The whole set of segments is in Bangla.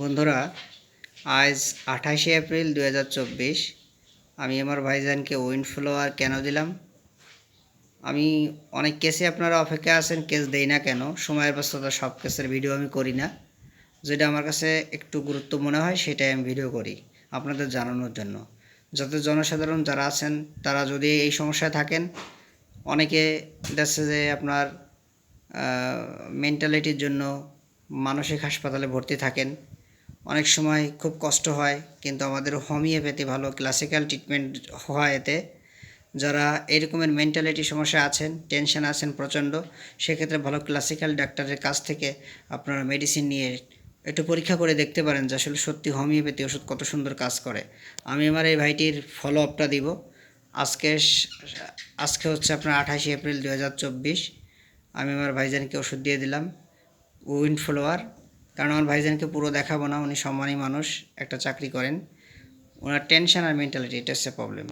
বন্ধুরা, আজ আঠাশে এপ্রিল দু হাজার চব্বিশ। আমি আমার ভাইজানকে উইন্ড ফ্লোয়ার কেন দিলাম? আমি অনেক কেসে আপনারা অপেক্ষা আছেন কেস দেই না কেন? সময়ের ব্যস্ততা, সব কেসের ভিডিও আমি করি না। যেটা আমার কাছে একটু গুরুত্ব মনে হয়, সেটাই আমি ভিডিও করি আপনাদের জানানোর জন্য। যাতে জনসাধারণ যারা আছেন, তারা যদি এই সমস্যায় থাকেন, অনেকে দেখছে যে আপনার মেন্টালিটির জন্য মানসিক হাসপাতালে ভর্তি থাকেন। অনেক সময় খুব কষ্ট হয়, কিন্তু আমাদের হোমিওপ্যাথি ভালো ক্লাসিক্যাল ট্রিটমেন্ট হয় এতে। যারা এরকমের মেন্টালিটি সমস্যা আছেন টেনশন আছেন প্রচণ্ড, সেক্ষেত্রে ভালো ক্লাসিক্যাল ডাক্তারের কাছ থেকে আপনারা মেডিসিন নিয়ে একটু পরীক্ষা করে দেখতে পারেন যে আসলে সত্যি হোমিওপ্যাথি ওষুধ কত সুন্দর কাজ করে। আমি আমার এই ভাইটির ফলো আপটা দিব। আজকে আজকে হচ্ছে আপনার আঠাশে এপ্রিল দু হাজার চব্বিশ। আমি আমার ভাইজানকে ওষুধ দিয়ে দিলাম উইন্ড ফ্লোয়ার কারণ আমার ভাইজানকে পুরো দেখাবো না উনি সম্মানী মানুষ একটা চাকরি করেন। ওনার টেনশন আর মেন্টালিটি এটা হচ্ছে প্রবলেম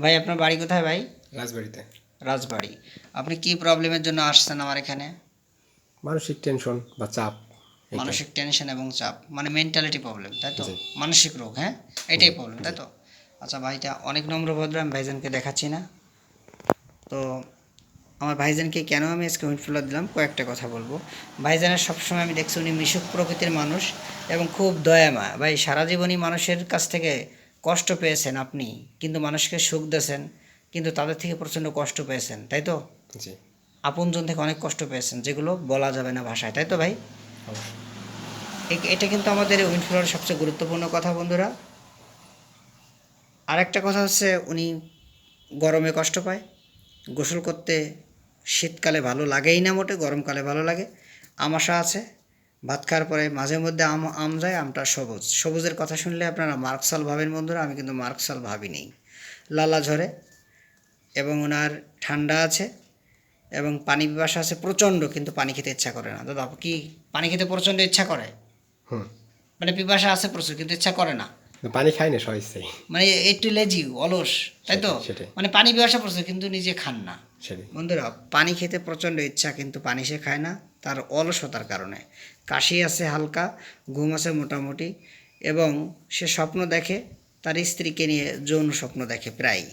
ভাই আপনার বাড়ি কোথায় ভাই? রাজবাড়িতে। রাজবাড়ি। আপনি কি প্রবলেমের জন্য আসছেন আমার এখানে? মানসিক টেনশন বা চাপ মানসিক টেনশন এবং চাপ মানে মেন্টালিটি প্রবলেম তাই তো? মানসিক রোগ হ্যাঁ? এটাই প্রবলেম তাই তো? আচ্ছা ভাইটা অনেক নম্র ভদ্র আমি ভাইজানকে দেখাচ্ছি না। তো আমার ভাইজানকে কেন আমি আজকে উইন্ডফ্লোর দিলাম? কয়েকটা কথা বলব। ভাইজানের সবসময় আমি দেখছি উনি মিশুক প্রকৃতির মানুষ এবং খুব দয়ামা ভাই সারা জীবনই মানুষের কাছ থেকে কষ্ট পেয়েছেন আপনি কিন্তু মানুষকে সুখ দিয়েছেন কিন্তু তাদের থেকে প্রচণ্ড কষ্ট পেয়েছেন তাই তো? জি। আপনজন থেকে অনেক কষ্ট পেয়েছেন যেগুলো বলা যাবে না ভাষায় তাই তো ভাই? এটা কিন্তু আমাদের উইন্ডফ্লোরের সবচেয়ে গুরুত্বপূর্ণ কথা বন্ধুরা। আরেকটা কথা হচ্ছে উনি গরমে কষ্ট পায় গোসল করতে শীতকালে ভালো লাগেই না মোটে গরমকালে ভালো লাগে। আমাশা আছে ভাত খাওয়ার পরে মাঝে মধ্যে আম আম যায় আমটা সবুজ। সবুজের কথা শুনলে আপনারা মার্কসাল ভাবেন বন্ধুরা আমি কিন্তু মার্কসাল ভাবি নেই। লালা ঝরে এবং ওনার ঠান্ডা আছে এবং পানি পিপাসা আছে প্রচণ্ড কিন্তু পানি খেতে ইচ্ছা করে না। দাদা কি পানি খেতে প্রচণ্ড ইচ্ছা করে? হুম। মানে পিপাসা আছে প্রচুর কিন্তু ইচ্ছা করে না। পানি খাই না সবাই মানে একটু লেজি অলস তাই তো। মানে পানি পিপাসা প্রচুর কিন্তু নিজে খান না। বন্ধুরা পানি খেতে প্রচণ্ড ইচ্ছা কিন্তু পানি সে খায় না তার অলসতার কারণে। কাশি আছে হালকা ঘুম আছে মোটামুটি এবং সে স্বপ্ন দেখে তার স্ত্রীকে নিয়ে যৌন স্বপ্ন দেখে প্রায়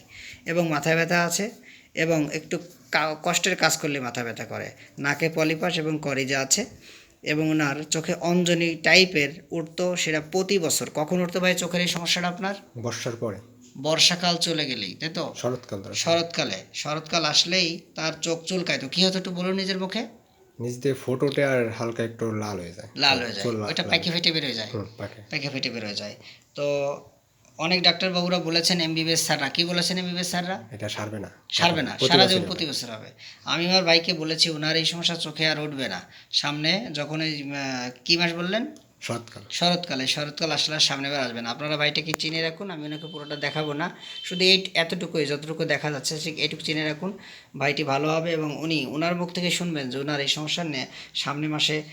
এবং মাথা ব্যথা আছে এবং একটু কষ্টের কাজ করলে মাথা ব্যথা করে। নাকে পলিপাস এবং করিজা আছে এবং ওনার চোখে অঞ্জনি টাইপের উঠতো সেটা প্রতি বছর। কখন উঠতো পারে চোখের এই সমস্যাটা আপনার? বর্ষার পরে। বর্ষাকাল চলে গেলেই তাই তো? শরৎকাল শরৎকালে শরৎকাল আসলেই তার চোখ চুলকায় তো। কি হতো একটু বলুন নিজের মুখে? নিচ দিয়ে ফোটোতে আর হালকা একটু লাল হয়ে যায়। লাল হয়ে যায়। ওটা পাখি ফেটে বেরোয় যায়। প্যাকে ফেটে বেরোয় যায়। তো অনেক ডাক্তারবাবুরা বলেছেন এমবিবিএস স্যাররা। কি বলেছেন এমবিবিএস স্যাররা? এটা সারবে না। সারবে না। সারা জীবন প্রতি বছর হবে। আমি আমার ভাইকে বলেছি ওনার এই সমস্যা চোখে আর উঠবে না। সামনে যখন এই আহ, কি মাস বললেন? শরৎকাল। শরৎকালে। শরৎকাল আসলে সামনে বার আসবে না। আপনারা ভাইটাকে চিনে রাখুন আমি ওনাকে পুরোটা দেখাবো না। শুধু এই এতটুকুই যতটুকু দেখা যাচ্ছে ঠিক এইটুকু চিনে রাখুন ভাইটি ভালো হবে এবং উনি ওনার মুখ থেকে শুনবেন যে ওনার এই সমস্যা নিয়ে সামনে মাসে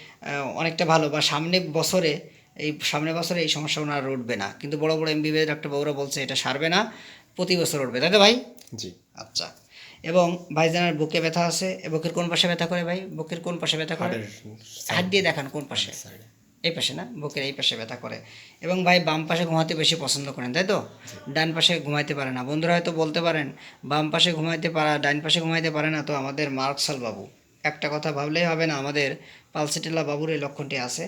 অনেকটা ভালো বা সামনে বছরে এই সামনের বছরে এই সমস্যা ওনার আর উঠবে না। কিন্তু বড় বড় এমবিবিএস ডাক্তার বাবুরা বলছে এটা সারবে না প্রতি বছর উঠবে। তাই তো ভাই? জি। আচ্ছা। এবং ভাইজানের বুকে ব্যথা আছে বুকের কোন পাশে ব্যথা করে ভাই? বুকের কোন পাশে ব্যথা করে? হাত দিয়ে দেখান কোন পাশে? এই পাশে না? বুকের এই পাশে ব্যথা করে। এবং ভাই বাম পাশে ঘুমাতে বেশি পছন্দ করেন তাই তো? ডান পাশে ঘুমাইতে পারে না। বন্ধুরা হয়তো বলতে পারেন বাম পাশে ঘুমাইতে পারা ডান পাশে ঘুমাইতে পারে না তো আমাদের মার্কসাল বাবু। একটা কথা ভাবলেই হবে না আমাদের পালসিটিলা বাবুর এই লক্ষণটি আছে।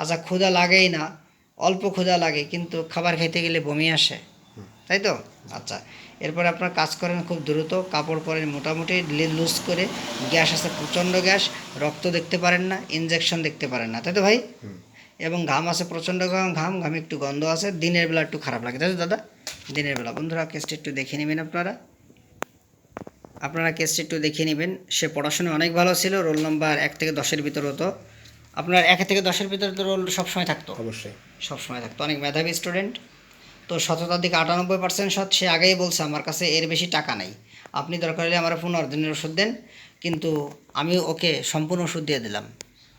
আচ্ছা ক্ষুধা লাগেই না, অল্প ক্ষুধা লাগে, কিন্তু খাবার খেতে গেলে বমি আসে। তাই তো? আচ্ছা এরপর আপনার কাজ করেন খুব দ্রুত, কাপড় পরেন মোটামুটি লুজ করে, গ্যাস আছে প্রচণ্ড গ্যাস, রক্ত দেখতে পারেন না ইনজেকশন দেখতে পারেন না, তাই তো ভাই? এবং ঘাম আছে প্রচণ্ড ঘাম ঘাম, ঘামে একটু গন্ধ আছে, দিনের বেলা একটু খারাপ লাগে, তাই তো দাদা? দিনের বেলা। বন্ধুরা, কেসটা একটু দেখে নেবেন আপনারা। আপনারা কেসটা একটু দেখে নেবেন। সে পড়াশোনায় অনেক ভালো ছিল রোল নাম্বার এক থেকে দশের ভিতর হতো। আপনার এক থেকে দশের ভিতরে তো রোল সবসময় থাকতো? অবশ্যই। সব সময় থাকতো। অনেক মেধাবী স্টুডেন্ট তো শততার দিকে আটানব্বই পার্সেন্ট সৎ সে আগেই বলছে আমার কাছে এর বেশি টাকা নেই। আপনি দরকার হলে আমার পুনর দিনের ওষুধ দেন। কিন্তু আমি ওকে সম্পূর্ণ ওষুধ দিয়ে দিলাম।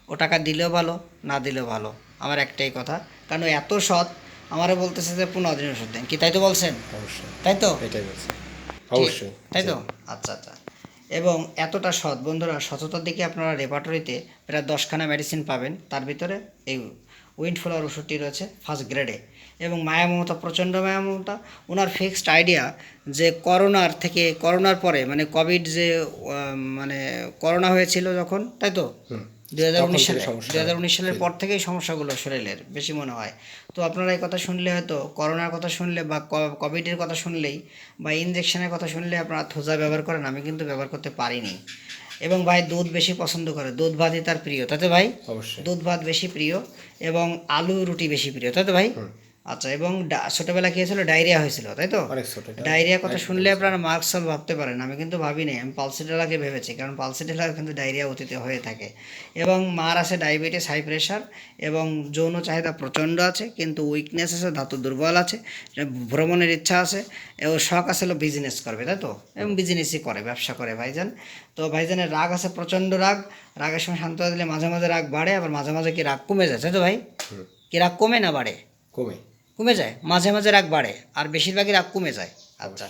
ও টাকা দিলেও ভালো না দিলেও ভালো। আমার একটাই কথা। কারণ এত সৎ আমারও বলতেছে যে পনেরো দিনের ওষুধ দেন। কি তাই তো বলছেন? অবশ্যই। তাই তো? এটাই বলছি। ঠিক- অবশ্যই। তাই তো? আচ্ছা আচ্ছা। এবং এতটা সৎ বন্ধুরা সততার দিকে আপনারা রেপার্টরিতে প্রায় দশখানা মেডিসিন পাবেন। তার ভিতরে এই উইন্ড ফ্লাওয়ার ওষুধটি রয়েছে ফার্স্ট গ্রেডে এবং মায়া মমতা প্রচণ্ড মায়া মমতা ওনার ফিক্সড আইডিয়া যে করোনার থেকে করোনার পরে মানে কোভিড যে মানে করোনা হয়েছিল যখন তাই তো? হাজার উনিশ সালে থেকে হাজার উনিশ সালের পর থেকেই সমস্যাগুলো শরীরের বেশি মনে হয়। তো আপনারা এই কথা শুনলে হয়তো করোনার কথা শুনলে বা কোভিডের কথা শুনলেই বা ইনজেকশনের কথা শুনলে আপনারা থোজা ব্যবহার করেন আমি কিন্তু ব্যবহার করতে পারিনি। এবং ভাই দুধ বেশি পছন্দ করে দুধ ভাতই তার প্রিয় তাতে ভাই? অবশ্যই। দুধ ভাত বেশি প্রিয় এবং আলু রুটি বেশি প্রিয় তাই তো ভাই? আচ্ছা এবং ছোটবেলা কি হয়েছিল? ডায়রিয়া হয়েছিল তাই তো। ডায়রিয়া কথা শুনলে আপনারা মার্কসাল ভাবতে পারেন আমি কিন্তু ভাবিনি আমি পালসিডেলাকে ভেবেছি কারণ পালসিডেলা কিন্তু ডায়রিয়া অতীতে হয়ে থাকে। এবং মার আছে ডায়াবেটিস হাই প্রেশার এবং যৌন চাহিদা প্রচণ্ড আছে কিন্তু উইকনেস আছে ধাতু দুর্বল আছে ভ্রমণের ইচ্ছা আছে এবং শখ আছে হলো বিজনেস করবে তাই তো? এবং বিজনেসই করে ব্যবসা করে ভাইজান। তো ভাইজানের রাগ আছে প্রচণ্ড রাগ রাগের সময় শান্ত দিলে মাঝে মাঝে রাগ বাড়ে আবার মাঝে মাঝে কি রাগ কমে যায় তাই তো ভাই? কি রাগ কমে না বাড়ে? কমে। কমে যায় মাঝে মাঝে রাগ বাড়ে আর বেশিরভাগই রাগ কমে যায় আচ্ছা।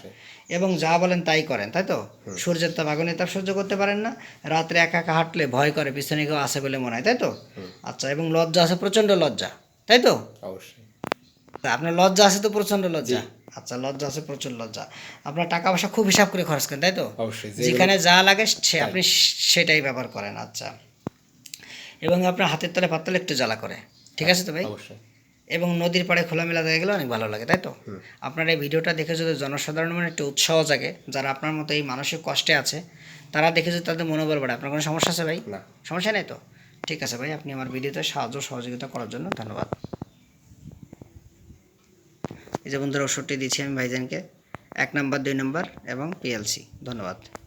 এবং যা বলেন তাই করেন তাই তো? সূর্যের তাপ আগুনের তাপ সহ্য করতে পারেন না রাত্রে একা একা হাঁটলে ভয় করে পিছনে কেউ আছে বলে মনে হয় তাই তো? আচ্ছা এবং লজ্জা আছে প্রচণ্ড লজ্জা তাই তো? অবশ্যই। আপনার লজ্জা আছে তো প্রচণ্ড লজ্জা? আচ্ছা লজ্জা আছে প্রচুর লজ্জা। আপনার টাকা পয়সা খুব হিসাব করে খরচ করেন তাই তো? অবশ্যই যেখানে যা লাগে সে আপনি সেটাই ব্যবহার করেন আচ্ছা। এবং আপনার হাতের তলে পাতলে একটু জ্বালা করে ঠিক আছে তো ভাই? অবশ্যই। এবং নদীর পাড়ে খোলামেলা গেলে অনেক ভালো লাগে তাই তো? আপনার এই ভিডিওটা দেখে যদি জনসাধারণ মনে একটু উৎসাহ জাগে যারা আপনার মতো এই মানসিক কষ্টে আছে তারা দেখে যদি তাদের মনোবল বাড়ে আপনার কোনো সমস্যা আছে ভাই? না। সমস্যা নেই তো? ঠিক আছে ভাই আপনি আমার ভিডিওতে সাহায্য সহযোগিতা করার জন্য ধন্যবাদ। এই যে বন্ধুরা ওষুধটি দিচ্ছি আমি ভাইজানকে এক নাম্বার দুই নাম্বার এবং পিএলসি ধন্যবাদ।